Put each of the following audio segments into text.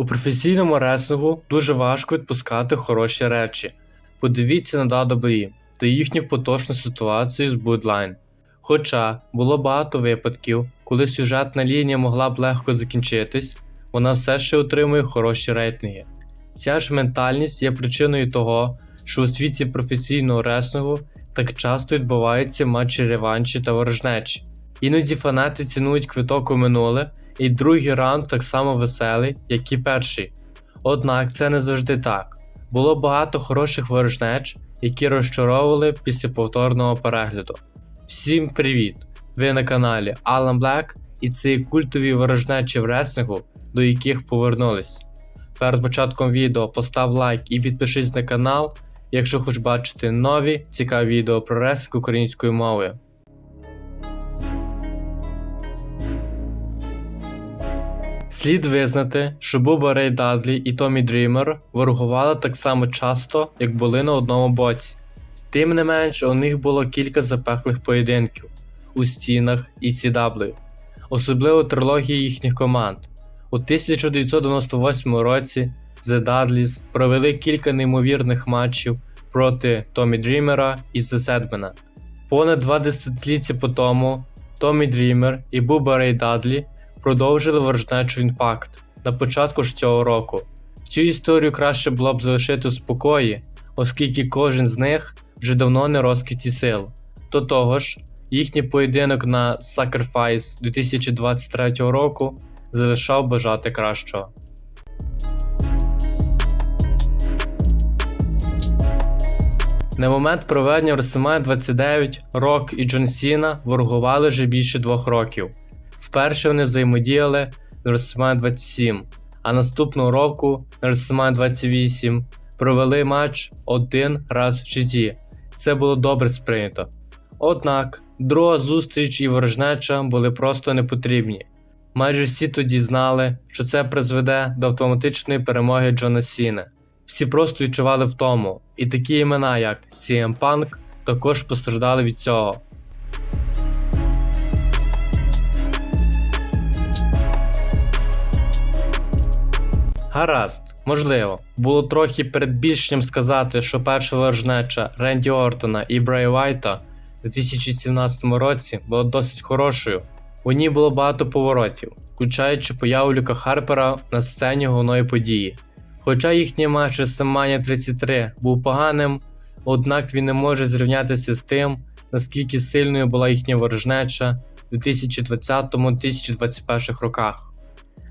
У професійному реслінгу дуже важко відпускати хороші речі. Подивіться на WWE та їхню поточну ситуацію з Bloodline. Хоча було багато випадків, коли сюжетна лінія могла б легко закінчитись, вона все ще отримує хороші рейтинги. Ця ж ментальність є причиною того, що у світі професійного реслінгу так часто відбуваються матчі реванші та ворожнечі. Іноді фанати цінують квиток у минуле, і другий раунд так само веселий, як і перший. Однак це не завжди так. Було багато хороших ворожнеч, які розчаровували після повторного перегляду. Всім привіт! Ви на каналі Alan Black і це культові ворожнечі в реслінгу, до яких повернулись. Перед початком відео постав лайк і підпишись на канал, якщо хочеш бачити нові цікаві відео про реслінг українською мовою. Слід визнати, що Буба Рей Дадлі і Томі Дрімер ворогували так само часто, як були на одному боці. Тим не менш, у них було кілька запеклих поєдинків у стінах і CW, особливо трилогії їхніх команд. У 1998 році The Dudleys провели кілька неймовірних матчів проти Томі Дрімера і The Седмена. Понад два десятиліття по тому Томі Дрімер і Буба Рей Дадлі продовжили ворожнечу імпакт на початку ж цього року. Цю історію краще було б залишити у спокої, оскільки кожен з них вже давно не розквіті сил. До того ж, їхній поєдинок на Sacrifice 2023 року залишав бажати кращого. На момент проведення WrestleMania 29 Рок і Джон Сіна ворогували вже більше двох років. Вперше вони взаємодіяли на WrestleMania 27, а наступного року на WrestleMania 28 провели матч один раз в житті. Це було добре сприйнято. Однак, друга зустріч і ворожнеча були просто непотрібні. Майже всі тоді знали, що це призведе до автоматичної перемоги Джона Сіна. Всі просто відчували втому, і такі імена, як CM Punk, також постраждали від цього. Гаразд, можливо, було трохи передбільшенням сказати, що перша ворожнеча Ренді Ортона і Брей Вайта у 2017 році була досить хорошою. У ній було багато поворотів, включаючи появу Люка Харпера на сцені головної події. Хоча їхній матч WrestleMania 33 був поганим, однак він не може зрівнятися з тим, наскільки сильною була їхня ворожнеча у 2020-2021 роках.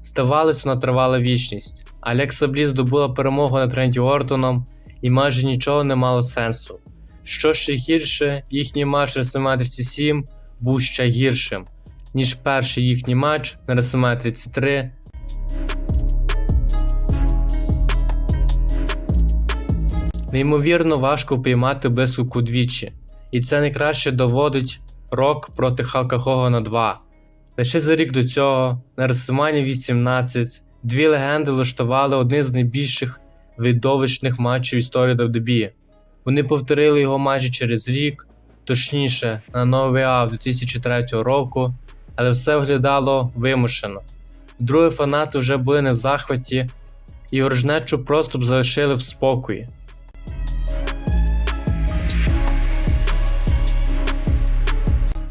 Здавалось, вона тривала вічність. Алекса Блі здобула перемогу над Ренді Ортоном і майже нічого не мало сенсу. Що ще гірше, їхній матч WrestleMania 37 був ще гіршим, ніж перший їхній матч на WrestleMania 33. Неймовірно важко піймати блискавку двічі, і це найкраще доводить Рок проти Халка Хогана 2. Лише за рік до цього, на WrestleMania 18, дві легенди влаштували один з найбільших видовищних матчів історії WWE. Вони повторили його майже через рік, точніше, на новий АВ 2003 року, але все виглядало вимушено. Друге фанати вже були не в захваті, і ворожнечу просто б залишили в спокої.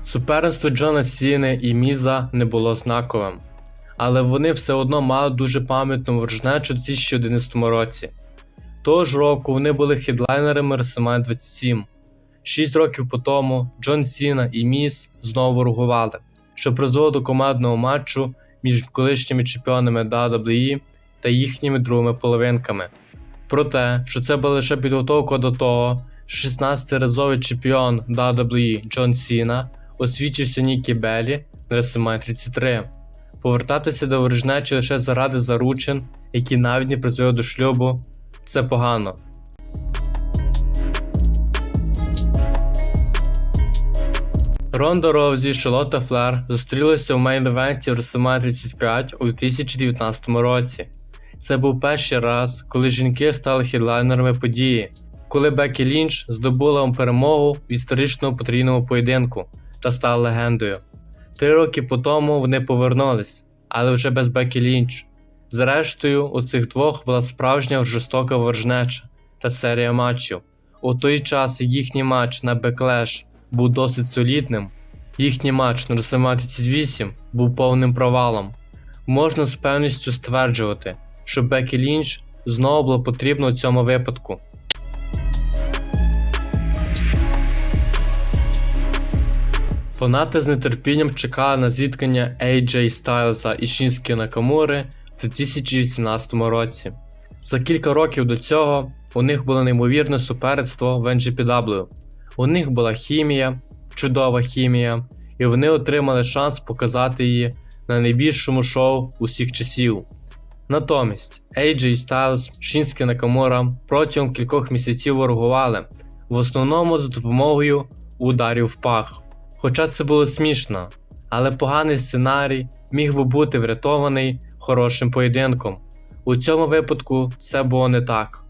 Суперництво Джона Сіни і Міза не було знаковим, але вони все одно мали дуже пам'ятну ворожнечу у 2011 році. Того ж року вони були хедлайнерами WrestleMania 27. Шість років по тому Джон Сіна і Міз знову ворогували, що призвело до командного матчу між колишніми чемпіонами WWE та їхніми другими половинками. Проте, що це була лише підготовка до того, що 16-разовий чемпіон WWE Джон Сіна освічився Нікі Беллі на WrestleMania 33. Повертатися до ворожнечі лише заради заручин, які навіть не призвели до шлюбу, це погано. Ронда Роузі і Шарлотта Флер зустрілися в мейн-евенті WrestleMania 35 у 2019 році. Це був перший раз, коли жінки стали хедлайнерами події, коли Бекі Лінч здобула перемогу в історичному потрійному поєдинку та стала легендою. Три роки по тому вони повернулись, але вже без Бекі Лінч. Зрештою, у цих двох була справжня жорстока ворожнеча та серія матчів. У той час їхній матч на Backlash був досить солідним, їхній матч на WrestleMania 38 був повним провалом. Можна з певністю стверджувати, що Бекі Лінч знову було потрібно у цьому випадку. Фанати з нетерпінням чекали на зіткнення AJ Styles і Шінські Накамури в 2018 році. За кілька років до цього у них було неймовірне суперництво в NGPW. У них була хімія, чудова хімія, і вони отримали шанс показати її на найбільшому шоу усіх часів. Натомість AJ Styles, Шінські Накамура протягом кількох місяців ворогували, в основному за допомогою ударів в пах. Хоча це було смішно, але поганий сценарій міг би бути врятований хорошим поєдинком. У цьому випадку все було не так.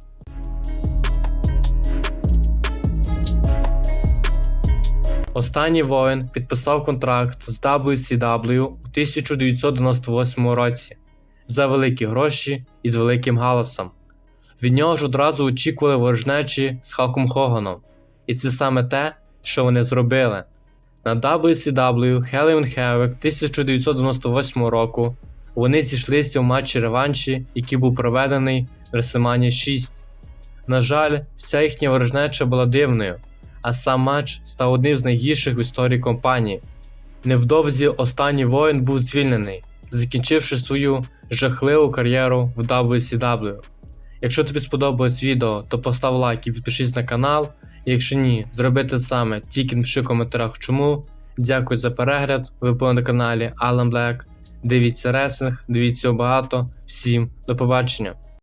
Останній воїн підписав контракт з WCW у 1998 році за великі гроші і з великим галасом. Від нього ж одразу очікували ворожнечі з Халком Хоганом, і це саме те, що вони зробили. На WCW Hell in Havoc 1998 року вони зійшлися в матчі реванші, який був проведений в WrestleMania 6. На жаль, вся їхня ворожнеча була дивною, а сам матч став одним з найгірших в історії компанії. Невдовзі останній воїн був звільнений, закінчивши свою жахливу кар'єру в WCW. Якщо тобі сподобалось відео, то постав лайк і підпишись на канал. Якщо ні, зробити саме, тільки пиши в коментарях чому. Дякую за перегляд. Ви були на каналі Alan Black. Дивіться реслинг, дивіться багато. Всім до побачення.